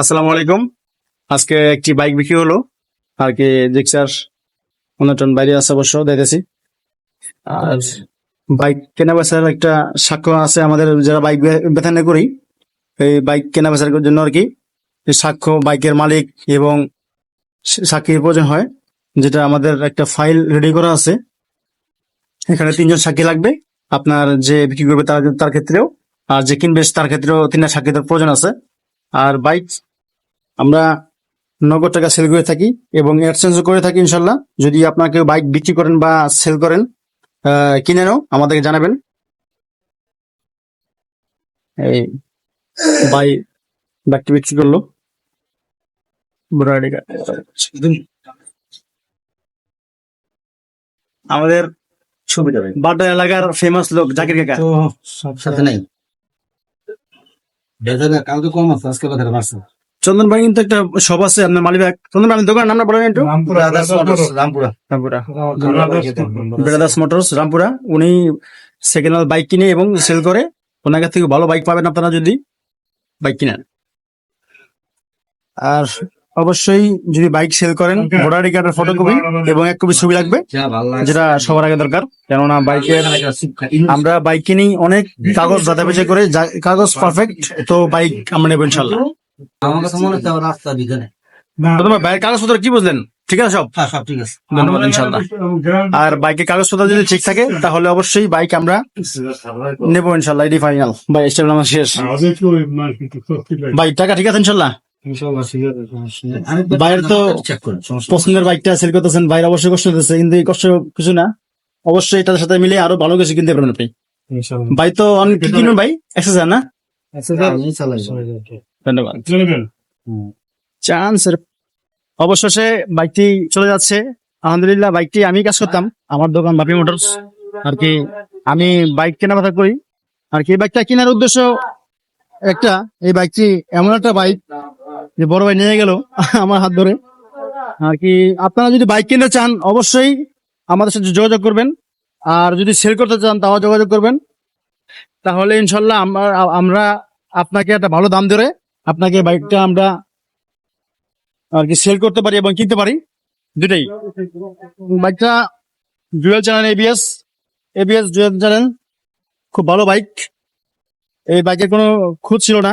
আসসালামু আলাইকুম। আজকে একটি বাইক বিক্রি হলো। আর কি জিক্সার অন্যজন বাইরে আছে অবশ্য দেখেছি আর বাইক কেনা বেচার একটা সাক্ষ্য আছে আমাদের, যারা বাইক বেতনে করি, এই বাইক কেনা বেচার জন্য আর কি সাক্ষ্য বাইকের মালিক এবং সাক্ষীর প্রয়োজন হয়, যেটা আমাদের একটা ফাইল রেডি করা আছে। এখানে তিনজন সাক্ষী লাগবে। আপনার যে বিক্রি করবে তার তার ক্ষেত্রেও, আর যে কিনবে তার ক্ষেত্রেও তিনটা সাক্ষীদের প্রয়োজন আছে। আর বাইক আমরা নগদ টাকা সেল করে থাকি এবং এক্সচেঞ্জ করে থাকি ইনশাল্লাহ। যদি আপনাকে বাইক বিক্রি করেন বা সেল করেন কিনে নাও আমাদেরকে জানাবেন। এই বাই বাইকটি বিক্রি করল। আমাদের ছবি দেবেন বাড্ডা এলাকার ফেমাস লোক জাকির কাকা। সাথে নাই। কালকে কম আছে আজকে বাড়ছে। চন্দন ভাই কিন্তু একটা শপ আছে আপনার মালিবাগ। চন্দন ভাই দোকান নামটা বলেন একটু? রামপুরা বেড়াদাস মোটরস রামপুরা। উনি সেকেন্ড হ্যান্ড বাইক কিনে এবং সেল করে। ওনার কাছ থেকে ভালো বাইক পাবেন আপনারা যদি বাইক কিনেন। আর অবশ্যই যদি বাইক সেল করেন ভোটার আইডি কার্ডের ফটোকপি এবং এক কপি ছবি লাগবে যেটা সবার আগে দরকার। কেননা বাইকের আমরা বাইক কিনি অনেক কাগজ দাদাবেজে করে যা- কাগজ পারফেক্ট তো বাইক আমরা নেব ইনশাল্লাহ আমার কাছে মনে হচ্ছে রাস্তা বিধানে তোমার বাইরের কাগজপত্র কি বুঝলেন? ঠিক আছে সব? হ্যাঁ সব ঠিক আছে। ধন্যবাদ ইনশাল্লাহ আর বাইকের কাগজপত্র যদি ঠিক থাকে তাহলে অবশ্যই বাইক আমরা নেব ইনশাল্লাহ এটি ফাইনাল। ভাই আমার শেষ। ভাই। টাকা ঠিক আছে ইনশাল্লাহ আমি বাইরে তো- চেক পছন্দের বাইকটা সেল করতেছেন বাইরে অবশ্যই কষ্ট হতেছে কিন্তু এই কষ্ট কিছু না। অবশ্যই এটার সাথে মিলে আরও ভালো কিছু কিনতে পারবেন আপনি। ভাই তো অনেক কি কিনবেন ভাই? এক্সেস না? ধন্যবাদ। চান্স অবশেষে বাইকটি চলে যাচ্ছে। আলহামদুলিল্লাহ বাইকটি আমি কাজ করতাম। আমার দোকান বাপি মোটরস। আর কি আমি বাইক কেনা কথা করি। আর কি এই বাইকটা কেনার উদ্দেশ্য একটা এই বাইকটি এমন একটা বাইক যে বড় ভাই নিয়ে গেল আমার হাত ধরে। আর কি আপনারা যদি বাইক কিনতে চান অবশ্যই আমাদের সাথে যোগাযোগ করবেন। আর যদি সেল করতে চান তাও যোগাযোগ করবেন। তাহলে ইনশাল্লাহ আমরা আমরা আপনাকে একটা ভালো দাম ধরে আপনাকে বাইকটা আমরা আর কি সেল করতে পারি এবং কিনতে পারি। দুটাই বাইকটা dual channel ABS ABS dual channel খুব ভালো বাইক। এই বাইকের কোনো খুঁত ছিল না।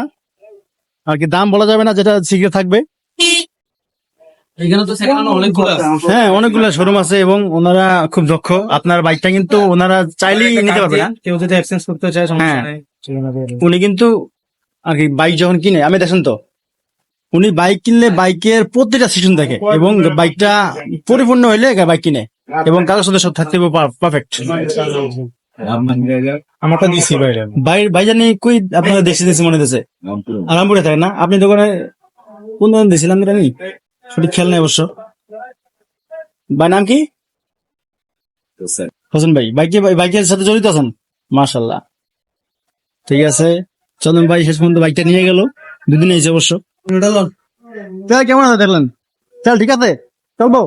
আর কি দাম বলা যাবে না যেটা শীঘ্র থাকবে। হ্যাঁ অনেকগুলো শোরুম আছে এবং ওনারা খুব দক্ষ। আপনার বাইকটা কিন্তু ওনারা চাইলেই নিতে পারবে না। কেউ যদি এক্সচেঞ্জ করতে চায় সমস্যা উনি কিন্তু আর কি বাইক যখন কিনে আমি দেখেন তো উনি বাইক কিনলে বাইকের প্রতিটা সিজন দেখে এবং বাইকটা পরিপূর্ণ হইলে বাইক কিনে এবং কাগজপত্র সব থাকতে পারফেক্ট আমারটা দিছি বাইরে ভাই ভাই কই আপনারা দেখছি দেখছি মনে হচ্ছে আরামপুরে থাকে না? আপনি দোকানে কোন দোকান দিয়েছিলাম জানি? সঠিক খেয়াল নেই অবশ্য। ভাই নাম কি? হোসেন ভাই। বাইকে বাইকের সাথে জড়িত আছেন? মাশাল্লাহ ঠিক আছে। চন্দন ভাই শেষ পর্যন্ত বাইকটা নিয়ে গেল। দুদিন এসে অবশ্য। তেল কেমন আছে দেখলেন? তেল ঠিক আছে? চলবো?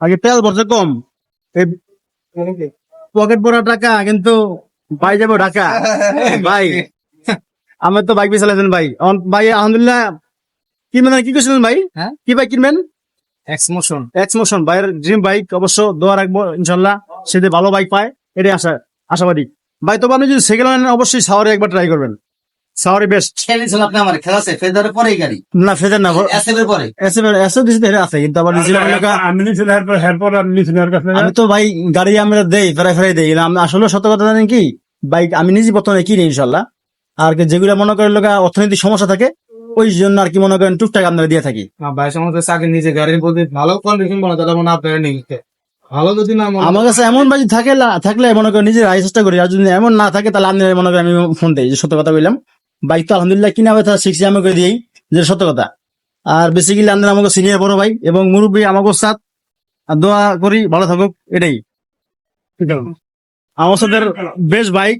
আগে তেল ভরছে কম। পকেট ভরা টাকা কিন্তু পাই যাব ঢাকা। ভাই আমার তো বাইক বেচালেছেন ভাই। অন- ভাই আলহামদুলিল্লাহ কিনবেন কি করছিলেন ভাই? হ্যাঁ? কি বাইক কিনবেন? এক্সমোশন এক্স মোশন ভাইয়ের ড্রিম বাইক অবশ্য দোয়া রাখব ইনশাল্লাহ সে যদি ভালো বাইক পায় এটাই আশা আশাবাদী। ভাই তবে আপনি যদি সেকেন্ড হ্যান্ড অবশ্যই সাওয়ারে একবার ট্রাই করবেন। সাওয়ারে বেস্ট খেলেছেন আপনি আমার খেলা আছে ফেদারের পরেই গাড়ি। না ফেজার না এসএফ এর পরে। এসে এসে দিছি তো এটা আছে কিন্তু আবার নিউজিল্যান্ড এলাকা আমি নিয়েছিল এরপর এরপর আর নিয়েছিল এর কাছে। আমি তো ভাই গাড়ি আমরা দেই ফেরাই ফেরাই দেই কিন্তু আমি আসলে সত্য কথা জানেন কি? বাইক আমি নিজে বর্তমানে কিনি ইনশাল্লাহ আর কি যেগুলো মনে করেন লোক অর্থনৈতিক সমস্যা থাকে ওই জন্য আর কি মনে করেন টুকটাক আপনারা দিয়ে থাকি। ভাই সমস্ত চাকরি নিজে গাড়ির প্রতি ভালো কন্ডিশন বলা তাহলে মনে আপনারা নিতে। ভালো আমার কাছে এমন বাইক থাকে থাকলে মনে করেন নিজে রাই চেষ্টা করি। আর যদি এমন না থাকে, তাহলে আপনি মনে করেন আমি ফোন দিই, যে সত্য কথা বললাম। বাইক তো আলহামদুলিল্লাহ কিনা ব্যথা, শিখছি আমি করে দিই যে সত্য কথা। আর বেসিক্যালি আমাদের আমাকে সিনিয়র বড় ভাই এবং মুরব্বী আমাকে সাথ দোয়া করি, ভালো থাকুক, এটাই। আমার সাথে বেশ বাইক।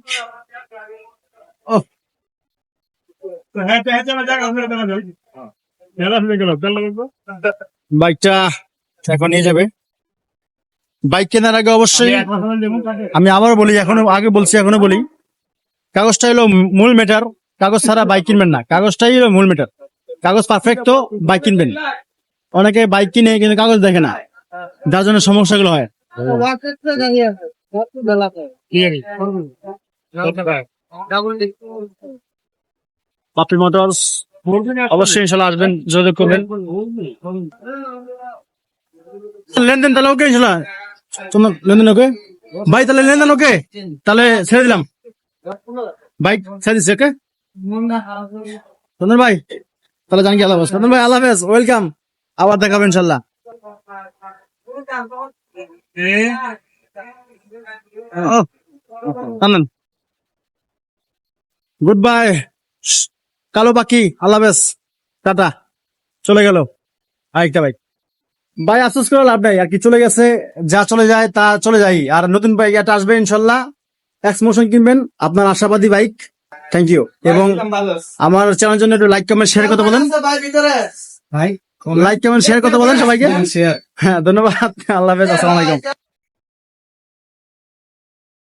বাইকটা এখন নিয়ে যাবে। বাইক কেনার আগে অবশ্যই আমি আবার বলি এখনও আগে বলছি এখনও বলি। কাগজটা হলো মূল ম্যাটার কাগজ ছাড়া বাইক কিনবেন না। কাগজটাই হলো মূল মেটার কাগজ পারফেক্ট তো বাইক কিনবেন। অনেকে বাইক কিনে কিন্তু কাগজ দেখে না। যার জন্য সমস্যাগুলো হয়। পাপড়ি মোটরস অবশ্যই ইনশাল্লাহ আসবেন যোগাযোগ করবেন। লেনদেন তাহলে ওকে ইনশাল্লাহ। তোমার লেনদেন ওকে? ভাই, তাহলে লেনদেন ওকে? তাহলে ছেড়ে দিলাম। বাইক ছেড়ে দিচ্ছি, ওকে? চন্দন ভাই, তাহলে আল্লাহ চন্দন ভাই, আল্লাহ হাফেজ, ওয়েলকাম। আবার দেখাবেন ইনশাল্লাহ গুড বাই। কালো পাখি, আল্লাহ হাফেজ। টাটা। চলে গেল। আরেকটা বাইক ভাই আফসোস করে লাভ নাই। আর কি চলে গেছে যা চলে যায় তা চলে যাই। আর নতুন বাইক এটা আসবে ইনশাল্লাহ। এক্স মোশন কিনবেন আপনার আশাবাদী বাইক থ্যাংক ইউ এবং আমার চ্যানেল জন্য একটু লাইক কমেন্ট শেয়ার করতে বলেন। ভাই লাইক কমেন্ট শেয়ার করতে বলেন সবাইকে। হ্যাঁ ধন্যবাদ। আল্লাহ হাফেজ আসসালামু আলাইকুম।